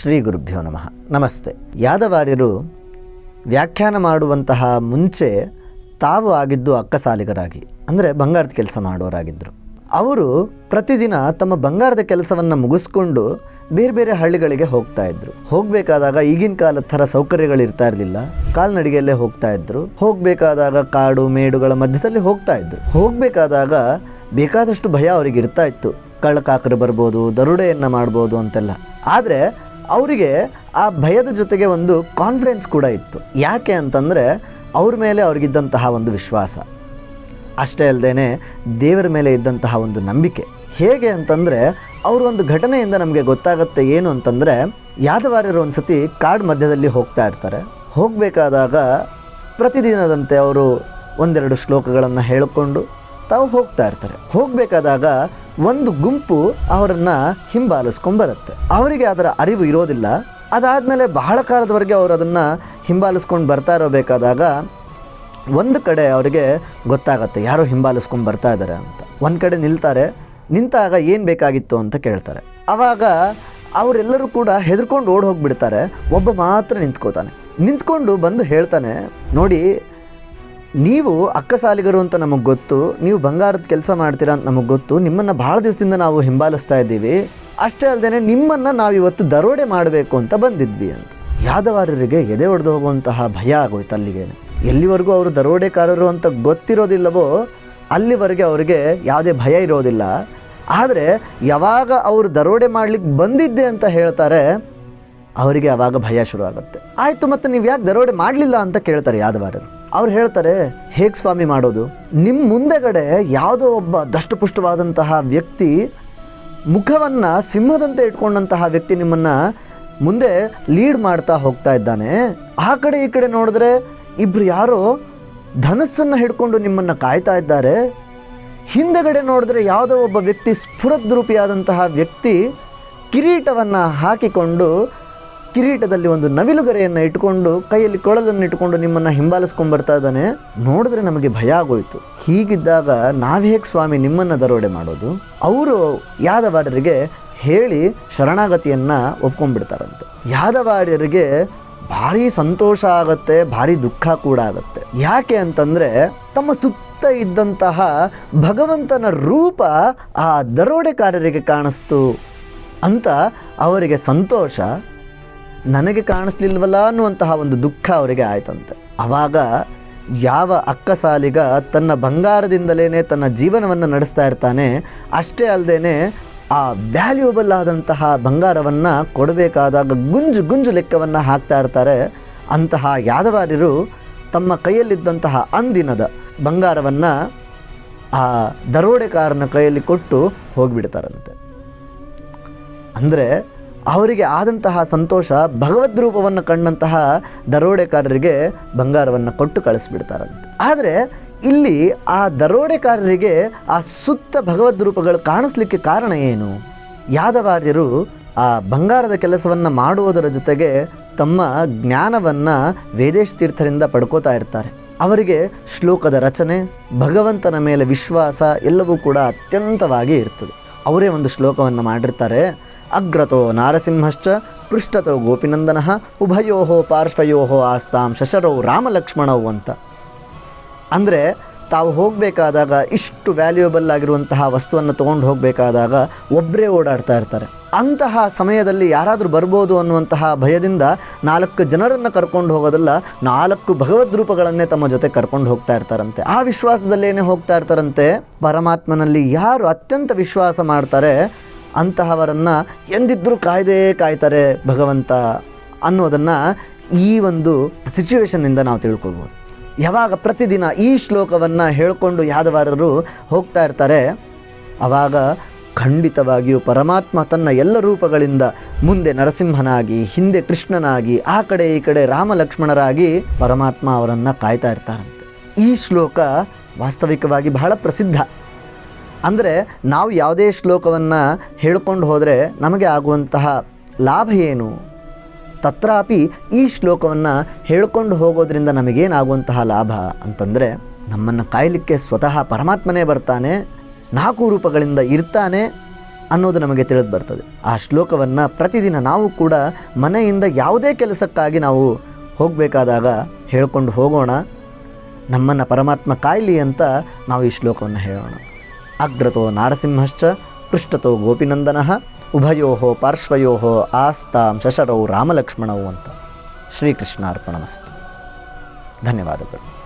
ಶ್ರೀ ಗುರುಭ್ಯೋ ನಮಃ. ನಮಸ್ತೆ. ಯಾದವಾರ್ಯರು ವ್ಯಾಖ್ಯಾನ ಮಾಡುವಂತಹ ಮುಂಚೆ ತಾವು ಆಗಿದ್ದು ಅಕ್ಕಸಾಲಿಗರಾಗಿ, ಅಂದರೆ ಬಂಗಾರದ ಕೆಲಸ ಮಾಡೋರಾಗಿದ್ದರು ಅವರು ಪ್ರತಿದಿನ ತಮ್ಮ ಬಂಗಾರದ ಕೆಲಸವನ್ನು ಮುಗಿಸ್ಕೊಂಡು ಬೇರೆ ಬೇರೆ ಹಳ್ಳಿಗಳಿಗೆ ಹೋಗ್ತಾ ಇದ್ರು. ಹೋಗಬೇಕಾದಾಗ ಈಗಿನ ಕಾಲದ ಥರ ಸೌಕರ್ಯಗಳು ಇರ್ತಾ ಇರಲಿಲ್ಲ. ಕಾಲ್ನಡಿಗೆಯಲ್ಲೇ ಹೋಗ್ತಾ ಇದ್ರು. ಹೋಗಬೇಕಾದಾಗ ಕಾಡು, ಮೇಡುಗಳ ಮಧ್ಯದಲ್ಲಿ ಹೋಗ್ತಾ ಇದ್ರು. ಹೋಗಬೇಕಾದಾಗ ಬೇಕಾದಷ್ಟು ಭಯ ಅವರಿಗೆ ಇರ್ತಾ ಇತ್ತು. ಕಳ್ಳಕಾಕರು ಬರ್ಬೋದು, ದರುಡೆಯನ್ನು ಮಾಡ್ಬೋದು ಅಂತೆಲ್ಲ. ಆದರೆ ಅವರಿಗೆ ಆ ಭಯದ ಜೊತೆಗೆ ಒಂದು ಕಾನ್ಫಿಡೆನ್ಸ್ ಕೂಡ ಇತ್ತು. ಯಾಕೆ ಅಂತಂದರೆ ಅವ್ರ ಮೇಲೆ ಅವ್ರಿಗಿದ್ದಂತಹ ಒಂದು ವಿಶ್ವಾಸ. ಅಷ್ಟೇ ಅಲ್ಲದೆ ದೇವರ ಮೇಲೆ ಇದ್ದಂತಹ ಒಂದು ನಂಬಿಕೆ. ಹೇಗೆ ಅಂತಂದರೆ ಅವರು ಒಂದು ಘಟನೆಯಿಂದ ನಮಗೆ ಗೊತ್ತಾಗುತ್ತೆ ಏನು ಅಂತಂದರೆ ಯಾದವಾರ್ಯರು ಒಂದು ಸತಿ ಕಾಡು ಮಧ್ಯದಲ್ಲಿ ಹೋಗ್ತಾ ಇರ್ತಾರೆ. ಹೋಗಬೇಕಾದಾಗ ಪ್ರತಿದಿನದಂತೆ ಅವರು ಒಂದೆರಡು ಶ್ಲೋಕಗಳನ್ನು ಹೇಳಿಕೊಂಡು ತಾವು ಹೋಗ್ತಾ ಇರ್ತಾರೆ. ಹೋಗಬೇಕಾದಾಗ ಒಂದು ಗುಂಪು ಅವರನ್ನು ಹಿಂಬಾಲಿಸ್ಕೊಂಡ್ಬರುತ್ತೆ ಅವರಿಗೆ ಅದರ ಅರಿವು ಇರೋದಿಲ್ಲ. ಅದಾದಮೇಲೆ ಬಹಳ ಕಾಲದವರೆಗೆ ಅವರು ಅದನ್ನು ಹಿಂಬಾಲಿಸ್ಕೊಂಡು ಬರ್ತಾ ಇರಬೇಕಾದಾಗ ಒಂದು ಕಡೆ ಅವರಿಗೆ ಗೊತ್ತಾಗತ್ತೆ, ಯಾರೋ ಹಿಂಬಾಲಿಸ್ಕೊಂಡು ಬರ್ತಾ ಇದ್ದಾರೆ ಅಂತ. ಒಂದು ಕಡೆ ನಿಲ್ತಾರೆ, ನಿಂತಾಗ ಏನು ಬೇಕಾಗಿತ್ತು ಅಂತ ಕೇಳ್ತಾರೆ. ಆವಾಗ ಅವರೆಲ್ಲರೂ ಕೂಡ ಹೆದರ್ಕೊಂಡು ಓಡ್ ಹೋಗಿಬಿಡ್ತಾರೆ. ಒಬ್ಬ ಮಾತ್ರ ನಿಂತ್ಕೋತಾನೆ. ನಿಂತ್ಕೊಂಡು ಬಂದು ಹೇಳ್ತಾನೆ, ನೋಡಿ ನೀವು ಅಕ್ಕಸಾಲಿಗರು ಅಂತ ನಮಗೆ ಗೊತ್ತು, ನೀವು ಬಂಗಾರದ ಕೆಲಸ ಮಾಡ್ತೀರಾ ಅಂತ ನಮಗೆ ಗೊತ್ತು, ನಿಮ್ಮನ್ನು ಭಾಳ ದಿವಸದಿಂದ ನಾವು ಹಿಂಬಾಲಿಸ್ತಾ ಇದ್ದೀವಿ. ಅಷ್ಟೇ ಅಲ್ಲದೆ ನಿಮ್ಮನ್ನು ನಾವು ಇವತ್ತು ದರೋಡೆ ಮಾಡಬೇಕು ಅಂತ ಬಂದಿದ್ವಿ ಅಂತ. ಯಾದವಾರರಿಗೆ ಎದೆ ಒಡೆದು ಹೋಗುವಂತಹ ಭಯ ಆಗೋಯ್ತು ಅಲ್ಲಿಗೆ. ಎಲ್ಲಿವರೆಗೂ ಅವರು ದರೋಡೆಕಾರರು ಅಂತ ಗೊತ್ತಿರೋದಿಲ್ಲವೋ, ಅಲ್ಲಿವರೆಗೆ ಅವರಿಗೆ ಯಾವುದೇ ಭಯ ಇರೋದಿಲ್ಲ. ಆದರೆ ಯಾವಾಗ ಅವರು ದರೋಡೆ ಮಾಡ್ಲಿಕ್ಕೆ ಬಂದಿದ್ದೆ ಅಂತ ಹೇಳ್ತಾರೆ, ಅವರಿಗೆ ಆವಾಗ ಭಯ ಶುರು ಆಗುತ್ತೆ ಆಯಿತು ಮತ್ತು ನೀವು ಯಾಕೆ ದರೋಡೆ ಮಾಡಲಿಲ್ಲ ಅಂತ ಕೇಳ್ತಾರೆ ಯಾದವಾರರು. ಅವ್ರು ಹೇಳ್ತಾರೆ, ಹೇಗೆ ಸ್ವಾಮಿ ಮಾಡೋದು? ನಿಮ್ಮ ಮುಂದೆಗಡೆ ಯಾವುದೋ ಒಬ್ಬ ದಷ್ಟಪುಷ್ಟವಾದಂತಹ ವ್ಯಕ್ತಿ ಮುಖವನ್ನು ಸಿಂಹದಂತೆ ಇಟ್ಕೊಂಡಂತಹ ವ್ಯಕ್ತಿ ನಿಮ್ಮನ್ನು ಮುಂದೆ ಲೀಡ್ ಮಾಡ್ತಾ ಹೋಗ್ತಾ ಇದ್ದಾನೆ. ಆ ಕಡೆ ಈ ಕಡೆ ನೋಡಿದ್ರೆ ಇಬ್ರು ಯಾರೋ ಧನಸ್ಸನ್ನು ಹಿಡ್ಕೊಂಡು ನಿಮ್ಮನ್ನು ಕಾಯ್ತಾ ಇದ್ದಾರೆ. ಹಿಂದೆಗಡೆ ನೋಡಿದ್ರೆ ಯಾವುದೋ ಒಬ್ಬ ವ್ಯಕ್ತಿ ಸ್ಫುರದ್ರೂಪಿಯಾದಂತಹ ವ್ಯಕ್ತಿ ಕಿರೀಟವನ್ನು ಹಾಕಿಕೊಂಡು ಕಿರೀಟದಲ್ಲಿ ಒಂದು ನವಿಲುಗರೆಯನ್ನು ಇಟ್ಕೊಂಡು ಕೈಯಲ್ಲಿ ಕೊಳಲನ್ನು ಇಟ್ಟುಕೊಂಡು ನಿಮ್ಮನ್ನು ಹಿಂಬಾಲಿಸ್ಕೊಂಡು ಬರ್ತಾ ಇದ್ದಾನೆ. ನೋಡಿದ್ರೆ ನಮಗೆ ಭಯ ಆಗೋಯ್ತು. ಹೀಗಿದ್ದಾಗ ನಾವೇಗೆ ಸ್ವಾಮಿ ನಿಮ್ಮನ್ನು ದರೋಡೆ ಮಾಡೋದು? ಅವರು ಯಾದವಾರರಿಗೆ ಹೇಳಿ ಶರಣಾಗತಿಯನ್ನು ಒಪ್ಕೊಂಡ್ಬಿಡ್ತಾರಂತೆ. ಯಾದವಾರ್ಯರಿಗೆ ಭಾರಿ ಸಂತೋಷ ಆಗುತ್ತೆ, ಭಾರಿ ದುಃಖ ಕೂಡ ಆಗುತ್ತೆ. ಯಾಕೆ ಅಂತಂದರೆ ತಮ್ಮ ಸುತ್ತ ಇದ್ದಂತಹ ಭಗವಂತನ ರೂಪ ಆ ದರೋಡೆಕಾರರಿಗೆ ಕಾಣಿಸ್ತು ಅಂತ ಅವರಿಗೆ ಸಂತೋಷ ನನಗೆ ಕಾಣಿಸ್ಲಿಲ್ವಲ್ಲ ಅನ್ನುವಂತಹ ಒಂದು ದುಃಖ ಅವರಿಗೆ ಆಯ್ತಂತೆ. ಆವಾಗ ಯಾವ ಅಕ್ಕಸಾಲಿಗ ತನ್ನ ಬಂಗಾರದಿಂದಲೇ ತನ್ನ ಜೀವನವನ್ನು ನಡೆಸ್ತಾ ಇರ್ತಾನೆ, ಅಷ್ಟೇ ಅಲ್ಲದೆ ಆ ವ್ಯಾಲ್ಯೂಬಲ್ ಆದಂತಹ ಬಂಗಾರವನ್ನು ಕೊಡಬೇಕಾದಾಗ ಗುಂಜು ಗುಂಜು ಲೆಕ್ಕವನ್ನು ಹಾಕ್ತಾ ಇರ್ತಾರೆ. ಅಂತಹ ಯಾದವಾರ್ಯರು ತಮ್ಮ ಕೈಯಲ್ಲಿದ್ದಂತಹ ಅಂದಿನದ ಬಂಗಾರವನ್ನು ಆ ದರೋಡೆಕಾರನ ಕೈಯಲ್ಲಿ ಕೊಟ್ಟು ಹೋಗಿಬಿಡ್ತಾರಂತೆ. ಅಂದರೆ ಅವರಿಗೆ ಆದಂತಹ ಸಂತೋಷ ಭಗವದ್ ರೂಪವನ್ನು ಕಂಡಂತಹ ದರೋಡೆಕಾರರಿಗೆ ಬಂಗಾರವನ್ನು ಕೊಟ್ಟು ಕಳಿಸ್ಬಿಡ್ತಾರಂತೆ. ಆದರೆ ಇಲ್ಲಿ ಆ ದರೋಡೆಕಾರರಿಗೆ ಆ ಸುತ್ತ ಭಗವದ್ ರೂಪಗಳು ಕಾಣಿಸ್ಲಿಕ್ಕೆ ಕಾರಣ ಏನು? ಯಾದವಾರ್ಯರು ಆ ಬಂಗಾರದ ಕೆಲಸವನ್ನು ಮಾಡುವುದರ ಜೊತೆಗೆ ತಮ್ಮ ಜ್ಞಾನವನ್ನು ವೇದೇಶ್ ತೀರ್ಥರಿಂದ ಪಡ್ಕೋತಾ ಇರ್ತಾರೆ. ಅವರಿಗೆ ಶ್ಲೋಕದ ರಚನೆ, ಭಗವಂತನ ಮೇಲೆ ವಿಶ್ವಾಸ ಎಲ್ಲವೂ ಕೂಡ ಅತ್ಯಂತವಾಗಿ ಇರ್ತದೆ. ಅವರೇ ಒಂದು ಶ್ಲೋಕವನ್ನು ಮಾಡಿರ್ತಾರೆ. ಅಗ್ರತೋ ನಾರಸಿಂಹಶ್ಚ, ಪೃಷ್ಠತೋ ಗೋಪಿನಂದನ ಉಭಯೋ ಪಾರ್ಶ್ವಯೋ ಆಸ್ತಾಂ ಶಶರೌ ರಾಮಲಕ್ಷ್ಮಣೌ ಅಂತ. ಅಂದರೆ ತಾವು ಹೋಗಬೇಕಾದಾಗ ಇಷ್ಟು ವ್ಯಾಲ್ಯೂಯಬಲ್ ಆಗಿರುವಂತಹ ವಸ್ತುವನ್ನು ತೊಗೊಂಡು ಹೋಗಬೇಕಾದಾಗ ಒಬ್ಬರೇ ಓಡಾಡ್ತಾ ಇರ್ತಾರೆ. ಅಂತಹ ಸಮಯದಲ್ಲಿ ಯಾರಾದರೂ ಬರ್ಬೋದು ಅನ್ನುವಂತಹ ಭಯದಿಂದ ನಾಲ್ಕು ಜನರನ್ನು ಕರ್ಕೊಂಡು ಹೋಗೋದಲ್ಲ, ನಾಲ್ಕು ಭಗವದ್ ರೂಪಗಳನ್ನೇ ತಮ್ಮ ಜೊತೆ ಕರ್ಕೊಂಡು ಹೋಗ್ತಾ ಇರ್ತಾರಂತೆ. ಆ ವಿಶ್ವಾಸದಲ್ಲೇನೆ ಹೋಗ್ತಾ ಇರ್ತಾರಂತೆ. ಪರಮಾತ್ಮನಲ್ಲಿ ಯಾರು ಅತ್ಯಂತ ವಿಶ್ವಾಸ ಮಾಡ್ತಾರೆ ಅಂತಹವರನ್ನು ಎಂದಿದ್ದರೂ ಕಾಯ್ದೇ ಕಾಯ್ತಾರೆ ಭಗವಂತ ಅನ್ನೋದನ್ನು ಈ ಒಂದು ಸಿಚುವೇಶನ್ನಿಂದ ನಾವು ತಿಳ್ಕೊಬೋದು ಯಾವಾಗ ಪ್ರತಿದಿನ ಈ ಶ್ಲೋಕವನ್ನು ಹೇಳಿಕೊಂಡು ಯಾದವಾರರು ಹೋಗ್ತಾ ಇರ್ತಾರೆ ಆವಾಗ ಖಂಡಿತವಾಗಿಯೂ ಪರಮಾತ್ಮ ತನ್ನ ಎಲ್ಲ ರೂಪಗಳಿಂದ ಮುಂದೆ ನರಸಿಂಹನಾಗಿ, ಹಿಂದೆ ಕೃಷ್ಣನಾಗಿ, ಆ ಕಡೆ ಈ ಕಡೆ ರಾಮ ಲಕ್ಷ್ಮಣರಾಗಿ ಪರಮಾತ್ಮ ಅವರನ್ನು ಕಾಯ್ತಾ ಇರ್ತಾರಂತೆ. ಈ ಶ್ಲೋಕ ವಾಸ್ತವಿಕವಾಗಿ ಬಹಳ ಪ್ರಸಿದ್ಧ. ಅಂದರೆ ನಾವು ಯಾವುದೇ ಶ್ಲೋಕವನ್ನು ಹೇಳ್ಕೊಂಡು ಹೋದರೆ ನಮಗೆ ಆಗುವಂತಹ ಲಾಭ ಏನು? ತತ್ರಾಪಿ ಈ ಶ್ಲೋಕವನ್ನು ಹೇಳ್ಕೊಂಡು ಹೋಗೋದ್ರಿಂದ ನಮಗೇನಾಗುವಂತಹ ಲಾಭ ಅಂತಂದರೆ ನಮ್ಮನ್ನು ಕಾಯಲಿಕ್ಕೆ ಸ್ವತಃ ಪರಮಾತ್ಮನೇ ಬರ್ತಾನೆ, ನಾಲ್ಕು ರೂಪಗಳಿಂದ ಇರ್ತಾನೆ ಅನ್ನೋದು ನಮಗೆ ತಿಳಿದು ಬರ್ತದೆ. ಆ ಶ್ಲೋಕವನ್ನು ಪ್ರತಿದಿನ ನಾವು ಕೂಡ ಮನೆಯಿಂದ ಯಾವುದೇ ಕೆಲಸಕ್ಕಾಗಿ ನಾವು ಹೋಗಬೇಕಾದಾಗ ಹೇಳ್ಕೊಂಡು ಹೋಗೋಣ. ನಮ್ಮನ್ನು ಪರಮಾತ್ಮ ಕಾಯಲಿ ಅಂತ ನಾವು ಈ ಶ್ಲೋಕವನ್ನು ಹೇಳೋಣ. ಅಗ್ರತೋ ನಾರಸಿಂಹಶ್ಚ ಪೃಷ್ಠತೋ ಗೋಪಿನಂದನಃ ಉಭಯೋ ಪಾರ್ಶ್ವಯೋ ಆಸ್ತಾಂ ಶಶರೌ ರಾಮಲಕ್ಷ್ಮಣೌ ಅಂತ. ಶ್ರೀಕೃಷ್ಣಾರ್ಪಣಮಸ್ತು ಧನ್ಯವಾದಗಳು